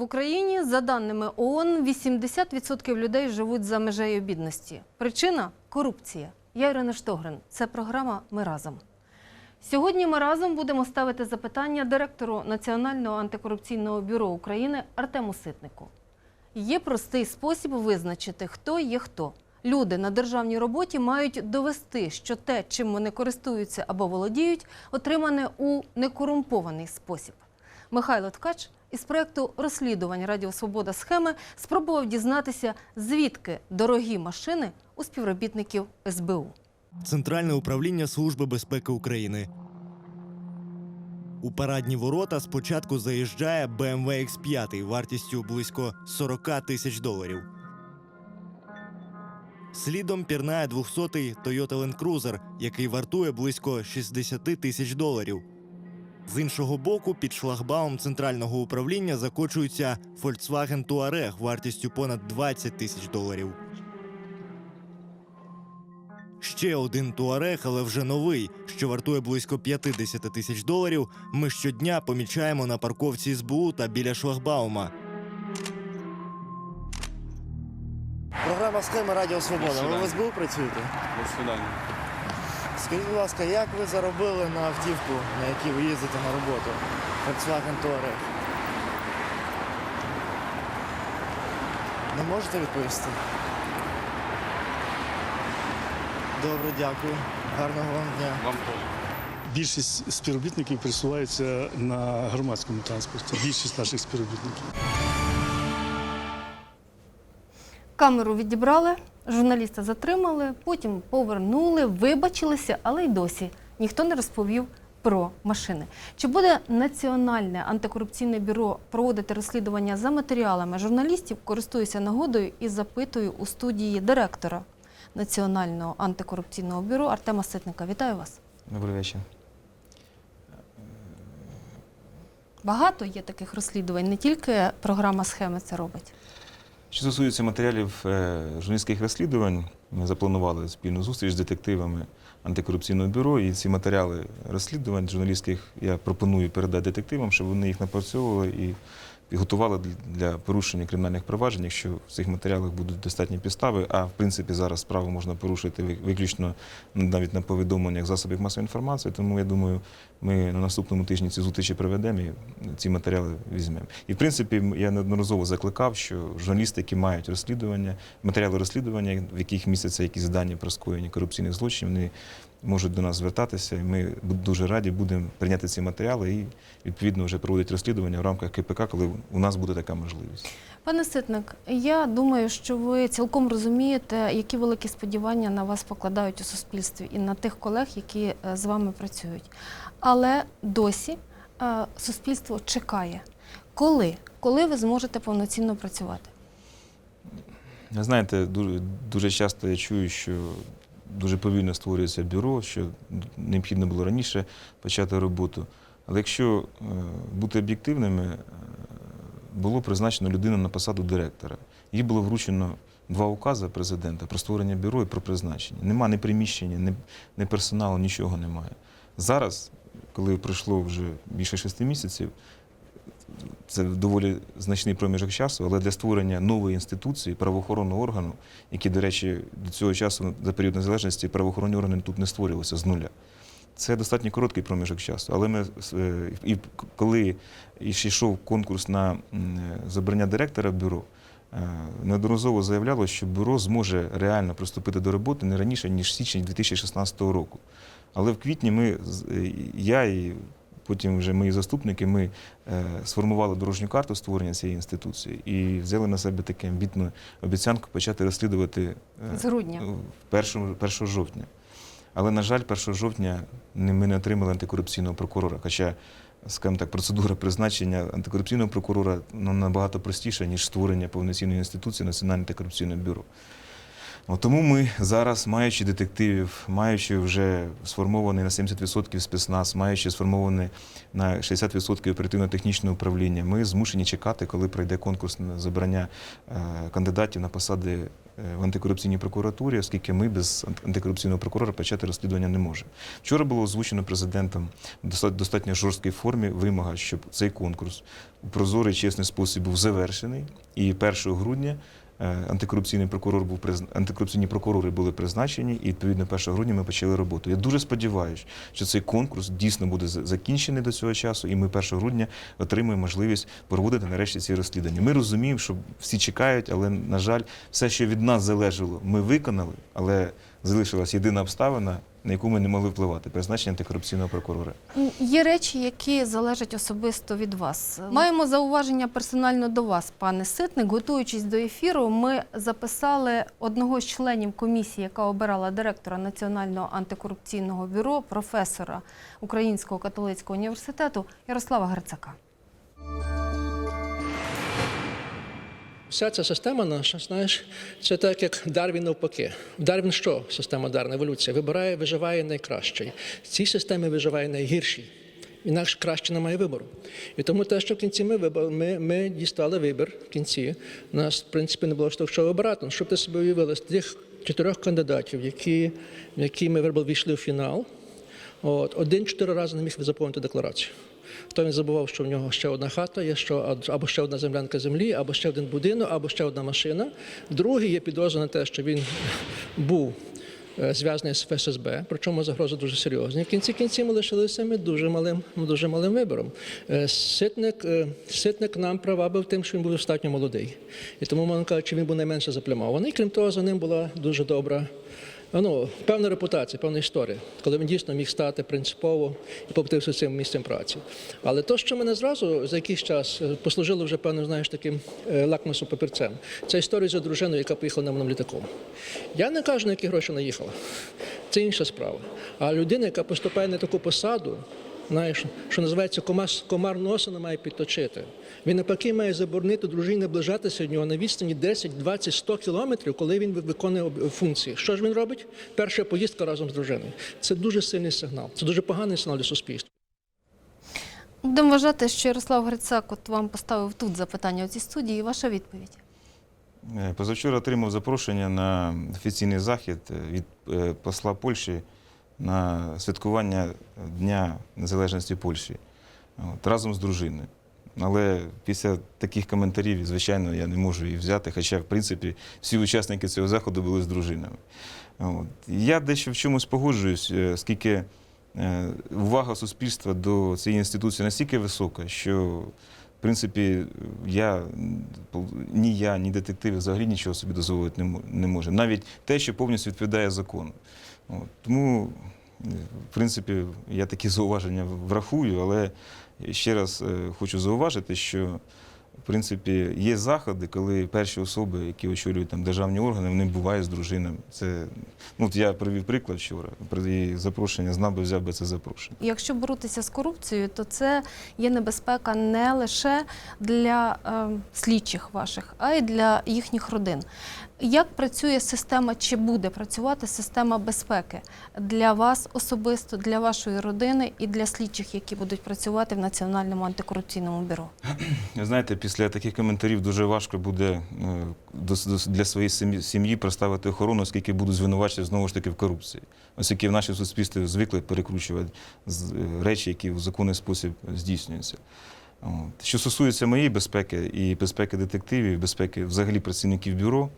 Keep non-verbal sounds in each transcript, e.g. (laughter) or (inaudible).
В Україні, за даними ООН, 80% людей живуть за межею бідності. Причина корупція. Я Ірина Штогрин. Це програма Ми разом. Сьогодні ми разом будемо ставити запитання директору Національного антикорупційного бюро України Артему Ситнику. Є простий спосіб визначити, хто є хто. Люди на державній роботі мають довести, що те, чим вони користуються або володіють, отримане у некорумпований спосіб. Михайло Ткач із проєкту розслідувань Радіо Свобода схеми спробував дізнатися, звідки дорогі машини у співробітників СБУ. Центральне управління Служби безпеки України. У парадні ворота спочатку заїжджає BMW X5 вартістю близько 40 тисяч доларів. Слідом пірнає 200-й Toyota Land Cruiser, який вартує близько 60 тисяч доларів. З іншого боку, під шлагбаум центрального управління закочується Volkswagen Touareg вартістю понад 20 тисяч доларів. Ще один туарег, але вже новий, що вартує близько 50 тисяч доларів. Ми щодня помічаємо на парковці СБУ та біля шлагбаума. Програма схема Радіо Свобода. Ви в СБУ працюєте? До свидання. Скажіть, будь ласка, як ви заробили на автівку, на якій ви їздите на роботу? Volkswagen Touareg? Не можете відповісти? Добре, дякую. Гарного вам дня. Вам теж. Більшість співробітників пересуваються на громадському транспорті. Більшість наших співробітників. Камеру відібрали, журналіста затримали, потім повернули, вибачилися, але й досі ніхто не розповів про машини. Чи буде Національне антикорупційне бюро проводити розслідування за матеріалами журналістів? Користуюся нагодою і запитую у студії директора Національного антикорупційного бюро Артема Ситника. Вітаю вас. Добрий вечір. Багато є таких розслідувань, не тільки програма схеми це робить. Що стосується матеріалів е, журналістських розслідувань, ми запланували спільну зустріч з детективами антикорупційного бюро, і ці матеріали розслідувань журналістських я пропоную передати детективам, щоб вони їх напрацьовували і підготували для- порушення кримінальних проваджень, якщо в цих матеріалах будуть достатні підстави. А в принципі зараз справу можна порушити виключно навіть на повідомленнях засобів масової інформації. Тому я думаю, ми на наступному тижні ці зустрічі проведемо і ці матеріали візьмемо. І в принципі, я неодноразово закликав, що журналісти, які мають розслідування, матеріали розслідування, в яких містяться якісь дані про скоєння корупційних злочинів, вони можуть до нас звертатися. І ми дуже раді будемо прийняти ці матеріали і відповідно вже проводити розслідування в рамках КПК, коли у нас буде така можливість. Пане Ситник, я думаю, що ви цілком розумієте, які великі сподівання на вас покладають у суспільстві і на тих колег, які е, з вами працюють. Але досі е, суспільство чекає. Коли? Коли ви зможете повноцінно працювати? Знаєте, дуже, дуже часто я чую, що дуже повільно створюється бюро, що необхідно було раніше почати роботу. Але якщо е, бути об'єктивними, е, було призначено людину на посаду директора. Їй було вручено два укази президента про створення бюро і про призначення. Нема ні приміщення, ні, ні персоналу, нічого немає. Зараз, коли пройшло вже більше шести місяців, це доволі значний проміжок часу, але для створення нової інституції, правоохоронного органу, який, до речі, до цього часу за період незалежності правоохоронні органи тут не створювалися з нуля. Це достатньо короткий проміжок часу. Але ми е, і коли йшов конкурс на забрання директора бюро, е, неодноразово заявляло, що бюро зможе реально приступити до роботи не раніше ніж січень 2016 року. Але в квітні ми е, я і потім вже мої заступники, ми е, сформували дорожню карту створення цієї інституції і взяли на себе таку амбітну обіцянку почати розслідувати е, З грудня. першого 1 жовтня. Але, на жаль, 1 жовтня ми не отримали антикорупційного прокурора. Хоча, скажімо так, процедура призначення антикорупційного прокурора ну, набагато простіша, ніж створення повноцінної інституції Національне антикорупційне бюро. От тому ми зараз, маючи детективів, маючи вже сформований на 70% спецназ, маючи сформований на 60% оперативно-технічне управління, ми змушені чекати, коли пройде конкурс на забрання е, кандидатів на посади е, в антикорупційній прокуратурі, оскільки ми без антикорупційного прокурора почати розслідування не можемо. Вчора було озвучено президентом в достатньо жорсткій формі вимога, щоб цей конкурс у прозорий чесний спосіб був завершений, і 1 грудня. Е, Антикорупційний прокурор був антикорупційні прокурори були призначені, і відповідно 1 грудня ми почали роботу. Я дуже сподіваюся, що цей конкурс дійсно буде закінчений до цього часу, і ми 1 грудня отримаємо можливість проводити нарешті ці розслідування. Ми розуміємо, що всі чекають, але на жаль, все, що від нас залежало, ми виконали, але залишилась єдина обставина, на яку ми не могли впливати призначення антикорупційного прокурора. Є речі, які залежать особисто від вас. Маємо зауваження персонально до вас, пане Ситник. Готуючись до ефіру, ми записали одного з членів комісії, яка обирала директора Національного антикорупційного бюро, професора Українського католицького університету Ярослава Грицака. Вся ця система наша, знаєш, це так, як Дарвін навпаки. Дарвін що? Система Дарвіна, еволюція. Вибирає, виживає найкращий. В цій системі виживає найгірший. Інакше краще немає вибору. І тому те, що в кінці ми вибрали, ми, ми дістали вибір в кінці. Нас, в принципі, не було що вибирати. Ну, Щоб ти собі уявили, з тих чотирьох кандидатів, які, які ми вибрали, війшли в фінал, от, один чотири рази не міг заповнити декларацію. То він забував, що в нього ще одна хата, є що або ще одна землянка землі, або ще один будинок, або ще одна машина. Другий є підозра на те, що він був е, зв'язаний з ФСБ, причому загрози дуже серйозні. В кінці кінці ми лишилися ми дуже малим, дуже малим вибором. Е, Ситник, е, ситник нам привабив тим, що він був достатньо молодий. І тому можна кажучи, він був найменше заплямований. Крім того, за ним була дуже добра ну, певна репутація, певна історія, коли він дійсно міг стати принципово і побутився цим місцем праці. Але то, що мене зразу за якийсь час е, послужило вже певним, знаєш, таким е, лакмусом папірцем, це історія за дружиною, яка поїхала на мене літаком. Я не кажу, на які гроші вона їхала. Це інша справа. А людина, яка поступає на таку посаду, знаєш, що називається комар, комар носа не має підточити. Він навпаки має заборонити дружині наближатися до нього на відстані 10, 20, 100 кілометрів, коли він виконує функції. Що ж він робить? Перша поїздка разом з дружиною. Це дуже сильний сигнал. Це дуже поганий сигнал для суспільства. Будемо вважати, що Ярослав Грицак от вам поставив тут запитання у цій студії. Ваша відповідь. Е, Позавчора отримав запрошення на офіційний захід від е, посла Польщі на святкування Дня Незалежності Польщі от, разом з дружиною. Але після таких коментарів, звичайно, я не можу її взяти, хоча, в принципі, всі учасники цього заходу були з дружинами. От. Я дещо в чомусь погоджуюсь, е, оскільки е, увага суспільства до цієї інституції настільки висока, що в принципі, я ні я, ні детективи взагалі нічого собі дозволити не мо- не можемо. Навіть те, що повністю відповідає закону. От. Тому, е, в принципі, я такі зауваження врахую, але ще раз е, хочу зауважити, що в принципі є заходи, коли перші особи, які очолюють там державні органи, вони бувають з дружинами. Це ну от я привів приклад вчора. При запрошення знав би, взяв би це запрошення. Якщо боротися з корупцією, то це є небезпека не лише для е, слідчих ваших, а й для їхніх родин. Як працює система, чи буде працювати система безпеки для вас особисто, для вашої родини і для слідчих, які будуть працювати в Національному антикорупційному бюро? Знаєте, після таких коментарів дуже важко буде е, для своєї сім'ї- представити охорону, оскільки будуть звинувачувати знову ж таки в корупції. Оскільки в нашому суспільстві звикли перекручувати е, речі, які в законний спосіб здійснюються. Що стосується моєї безпеки і безпеки детективів, безпеки взагалі працівників бюро,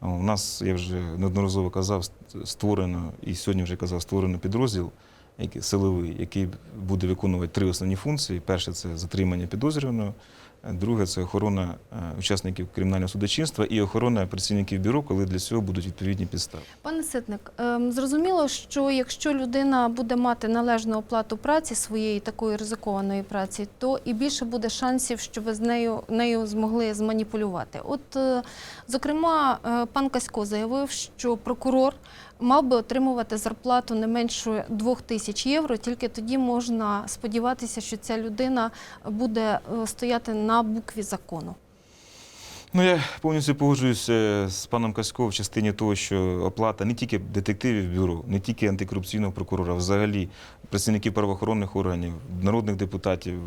у нас, я вже неодноразово казав, створено, і сьогодні вже казав, створено підрозділ силовий, який буде виконувати три основні функції. Перше це затримання підозрюваного, е, друге це охорона е, учасників кримінального судочинства і охорона працівників бюро, коли для цього будуть відповідні підстави. Пане Ситник, ем, зрозуміло, що якщо людина буде мати належну оплату праці своєї такої ризикованої праці, то і більше буде шансів, що ви з нею нею змогли зманіпулювати. От, е, зокрема, е, пан Касько заявив, що прокурор мав би отримувати зарплату не менше двох тисяч євро. Тільки тоді можна сподіватися, що ця людина буде е, стояти на букві закону. Ну, я повністю погоджуюся з паном Касько в частині того, що оплата не тільки детективів бюро, не тільки антикорупційного прокурора, взагалі працівників правоохоронних органів, народних депутатів,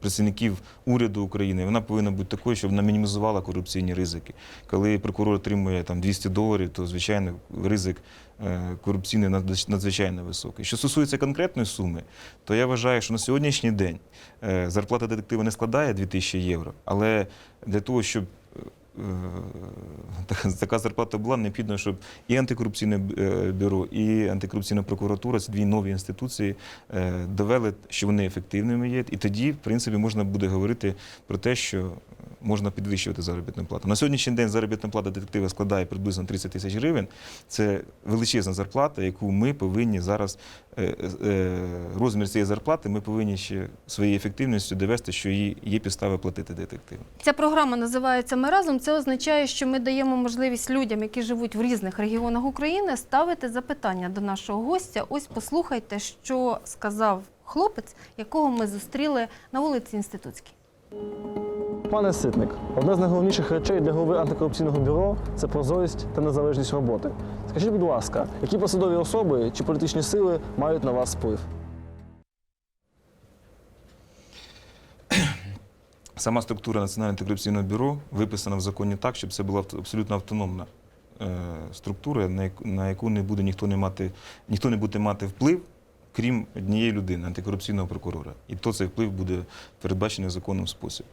працівників уряду України. Вона повинна бути такою, щоб вона мінімізувала корупційні ризики. Коли прокурор отримує там 200 доларів, то звичайно ризик е, корупційний надзвичайно високий. Що стосується конкретної суми, то я вважаю, що на сьогоднішній день е, зарплата детектива не складає 2000 євро, але для того, щоб (laughs) така- така зарплата була, необхідно, щоб і антикорупційне е, бюро, і антикорупційна прокуратура, ці дві нові інституції, е, довели, що вони ефективними є. І тоді, в принципі, можна буде говорити про те, що можна підвищувати заробітну плату. На сьогоднішній день заробітна плата детектива складає приблизно 30 тисяч гривень. Це величезна зарплата, яку ми повинні зараз е, е, розмір цієї зарплати. Ми повинні ще своєю ефективністю довести, що її є підстави платити детективу. Ця програма називається Ми разом. Це означає, що ми даємо можливість людям, які живуть в різних регіонах України, ставити запитання до нашого гостя. Ось послухайте, що сказав хлопець, якого ми зустріли на вулиці Інститутській. Пане Ситник, одна з найголовніших речей для голови антикорупційного бюро це прозорість та незалежність роботи. Скажіть, будь ласка, які посадові особи чи політичні сили мають на вас вплив? (clears throat) Сама структура Національного антикорупційного бюро виписана в законі так, щоб це була абсолютно автономна е, структура, на яку, не буде ніхто не мати, ніхто не буде мати вплив, крім однієї людини, антикорупційного прокурора. І то цей вплив буде передбачений в законним спосіб.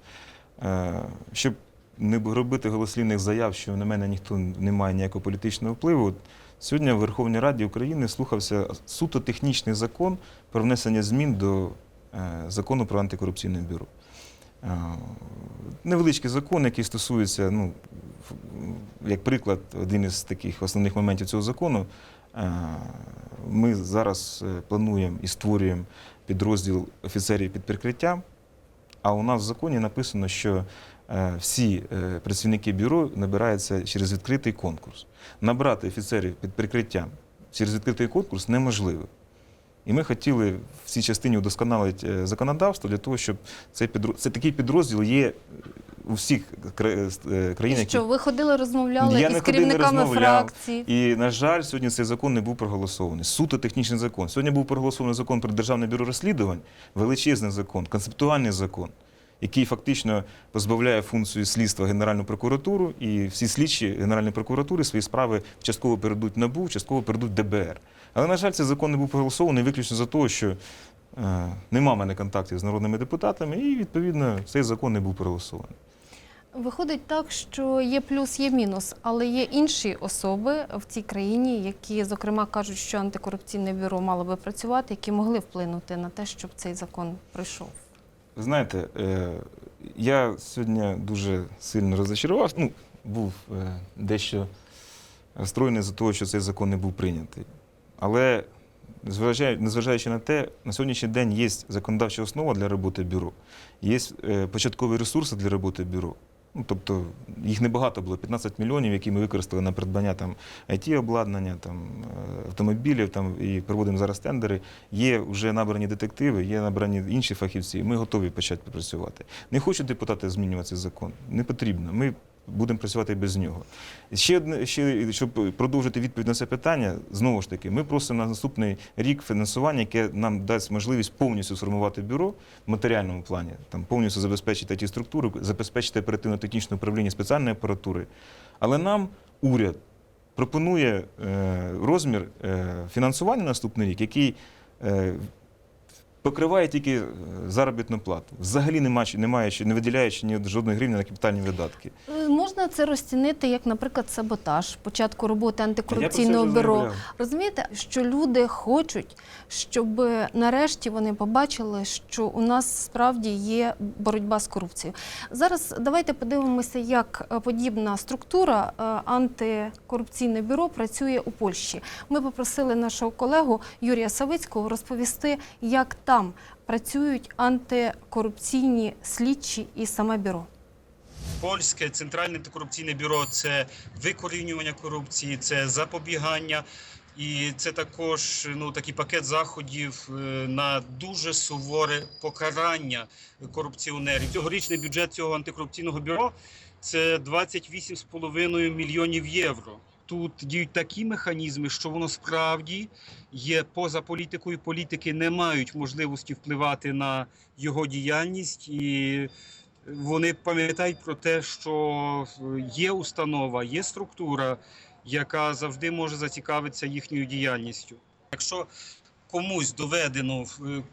Е, щоб не робити голослівних заяв, що на мене ніхто не має ніякого політичного впливу. Сьогодні в Верховній Раді України слухався суто технічний закон про внесення змін до е, закону про антикорупційне бюро. Е, Невеличкий закон, який стосується, ну, як приклад, один із таких основних моментів цього закону. Ми зараз плануємо і створюємо підрозділ офіцерів під прикриттям. А у нас в законі написано, що е, всі е, працівники бюро набираються через відкритий конкурс. Набрати офіцерів під прикриттям через відкритий конкурс неможливо. І ми хотіли в цій частині удосконалити е, законодавство для того, щоб цей підрозділ, це такий підрозділ є у всіх кра- е, країнах. Що ви ходили, розмовляли Я із керівниками розмовляв. фракцій? І, на жаль, сьогодні цей закон не був проголосований. Суто технічний закон. Сьогодні був проголосований закон про Державне бюро розслідувань, величезний закон, концептуальний закон, який фактично позбавляє функцію слідства Генеральну прокуратуру, і всі слідчі Генеральної прокуратури свої справи частково передуть НАБУ, частково передуть ДБР. Але, на жаль, цей закон не був проголосований виключно за того, що е, нема в мене контактів з народними депутатами, і, відповідно, цей закон не був проголосований. Виходить так, що є плюс, є мінус, але є інші особи в цій країні, які, зокрема, кажуть, що антикорупційне бюро мало би працювати, які могли вплинути на те, щоб цей закон пройшов. Знаєте, е, я сьогодні дуже сильно розчарувався. Ну, був е, дещо розстроєний за того, що цей закон не був прийнятий. Але незважаючи, незважаючи на те, на сьогоднішній день є законодавча основа для роботи бюро, є е, початкові ресурси для роботи бюро. Ну, тобто їх небагато було, 15 мільйонів, які ми використали на придбання там IT-обладнання, там е, автомобілів, там і проводимо зараз тендери. Є вже набрані детективи, є набрані інші фахівці. Ми готові почати працювати. Не хочуть депутати змінювати закон. Не потрібно. Ми будемо працювати без нього. Ще одне, ще щоб продовжити відповідь на це питання, знову ж таки, ми просимо на наступний рік фінансування, яке нам дасть можливість повністю сформувати бюро в матеріальному плані, там повністю забезпечити ті структури, забезпечити оперативно-технічне управління спеціальної апаратури. Але нам уряд пропонує е, розмір е, фінансування на наступний рік, який е, покриває тільки е, заробітну плату. Взагалі немає, немає не виділяючи ні жодної гривні на капітальні видатки. Е, Можна це розцінити як, наприклад, саботаж початку роботи антикорупційного бюро. Розумієте, що люди хочуть, щоб нарешті вони побачили, що у нас справді є боротьба з корупцією. Зараз давайте подивимося, як е, подібна структура е, антикорупційне бюро працює у Польщі. Ми попросили нашого колегу Юрія Савицького розповісти, як там працюють антикорупційні слідчі і саме бюро. Польське центральне антикорупційне бюро це викорінювання корупції, це запобігання. І це також ну такий пакет заходів е, на дуже суворе покарання корупціонерів. Цьогорічний бюджет цього антикорупційного бюро це 28,5 мільйонів євро. Тут діють такі механізми, що воно справді є поза політикою. Політики не мають можливості впливати на його діяльність, і вони пам'ятають про те, що є установа, є структура, яка завжди може зацікавитися їхньою діяльністю. Якщо комусь доведено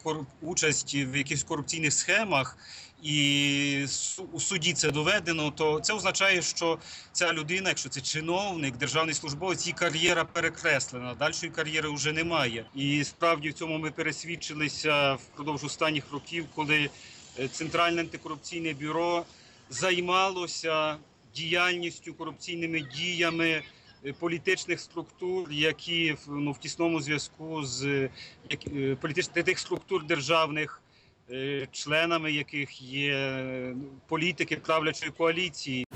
е, участь в якихось корупційних схемах, і у суді це доведено, то це означає, що ця людина, якщо це чиновник, державний службовець, її кар'єра перекреслена. Дальшої кар'єри вже немає. І справді в цьому ми пересвідчилися впродовж останніх років, коли е, Центральне антикорупційне бюро займалося діяльністю, корупційними діями е, політичних структур, які ну, в тісному зв'язку з е, як- політичних тих структур державних, членами яких є е, політики правлячої коаліції.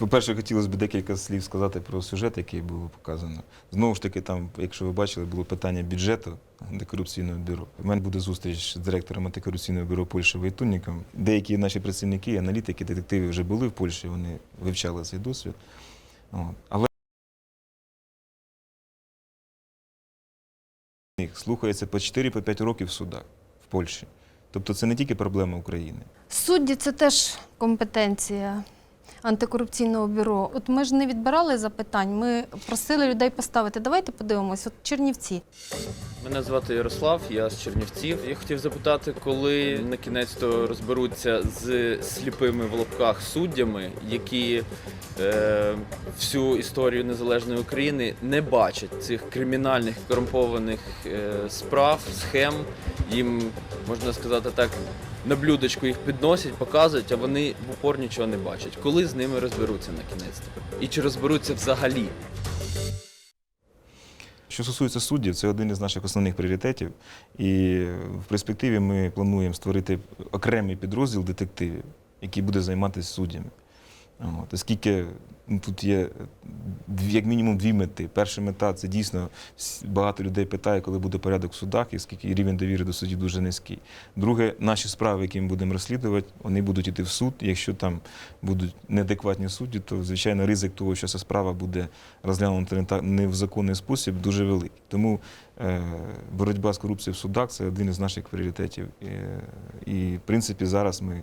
По-перше, хотілося б декілька слів сказати про сюжет, який було показано. Знову ж таки, там, якщо ви бачили, було питання бюджету антикорупційного бюро. У мене буде зустріч з директором антикорупційного бюро Польщі Войтунніком. Деякі наші працівники, аналітики, детективи вже були в Польщі, вони вивчали цей досвід. Але їх слухається по 4-5 років в судах в Польщі. Тобто це не тільки проблема України. Судді це теж компетенція антикорупційного бюро. От ми ж не відбирали запитань, ми просили людей поставити. Давайте подивимось, от Чернівці. Мене звати Ярослав, я з Чернівців. Я хотів запитати, коли на кінець то розберуться з сліпими в лапках суддями, які е, всю історію незалежної України не бачать цих кримінальних корумпованих е, справ, схем. Їм можна сказати так. На блюдечку їх підносять, показують, а вони в упор нічого не бачать. Коли з ними розберуться на кінець? І чи розберуться взагалі? Що стосується суддів, це один із наших основних пріоритетів. І в перспективі ми плануємо створити окремий підрозділ детективів, який буде займатися суддями. От, оскільки ну, тут є як мінімум дві мети. Перша мета це дійсно багато людей питає, коли буде порядок в судах, і оскільки рівень довіри до судів дуже низький. Друге, наші справи, які ми будемо розслідувати, вони будуть йти в суд. Якщо там будуть неадекватні судді, то звичайно ризик того, що ця справа буде розглянута не в законний спосіб, дуже великий. Тому е, боротьба з корупцією в судах це один із наших пріоритетів. Е, І, в принципі, зараз ми е,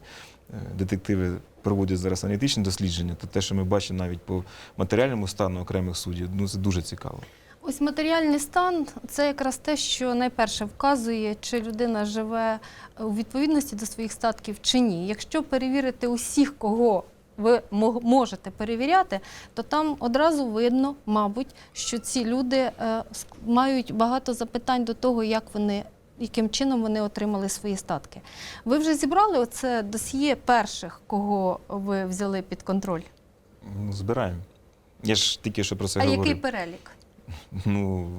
детективи проводять зараз аналітичні дослідження, то те, що ми бачимо навіть по матеріальному стану окремих суддів, ну це дуже цікаво. Ось матеріальний стан це якраз те, що найперше вказує, чи людина живе у відповідності до своїх статків чи ні. Якщо перевірити усіх, кого ви мо- можете перевіряти, то там одразу видно, мабуть, що ці люди е, мають багато запитань до того, як вони. Яким чином вони отримали свої статки? Ви вже зібрали оце досьє перших, кого ви взяли під контроль? Збираємо. Я ж тільки що про це а говорив. який перелік? (laughs) Ну,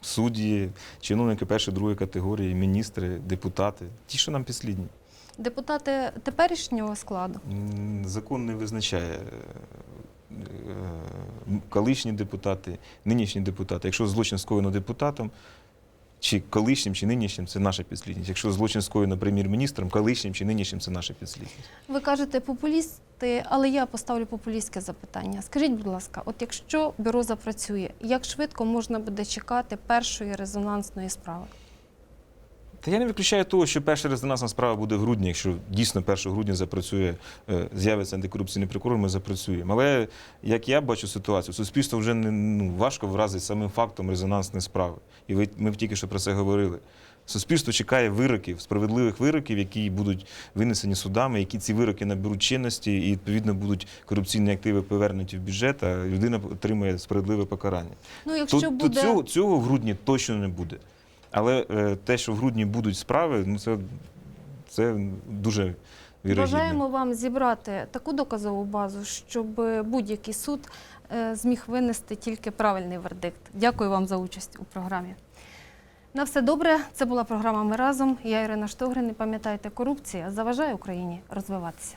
судді, чиновники першої, другої категорії, міністри, депутати, ті, що нам підслідні. Депутати теперішнього складу? Закон не визначає е, колишні депутати, нинішні депутати. Якщо злочин скоєно депутатом, чи колишнім, чи нинішнім, це наша підслідність. Якщо злочин скоєно прем'єр-міністром, колишнім чи нинішнім, це наша підслідність. Ви кажете популісти, але я поставлю популістське запитання. Скажіть, будь ласка, от якщо бюро запрацює, як швидко можна буде чекати першої резонансної справи? Та я не виключаю того, що перша резонансна справа буде в грудні, якщо дійсно 1 грудня запрацює, е, з'явиться антикорупційний прокурор, ми запрацюємо. Але як я бачу ситуацію, суспільство вже не ну, важко вразить самим фактом резонансної справи. І ви ми тільки що про це говорили. Суспільство чекає вироків, справедливих вироків, які будуть винесені судами, які ці вироки наберуть чинності, і відповідно будуть корупційні активи повернуті в бюджет, а людина отримує справедливе покарання. Ну, якщо То, то цього, цього в грудні точно не буде. Але е, те, що в грудні будуть справи, ну це, це дуже вірогідно. бажаємо вам зібрати таку доказову базу, щоб будь-який суд е, зміг винести тільки правильний вердикт. Дякую вам за участь у програмі. На все добре. Це була програма Ми разом. Я Ірина Штогрин. І пам'ятайте, корупція заважає Україні розвиватися.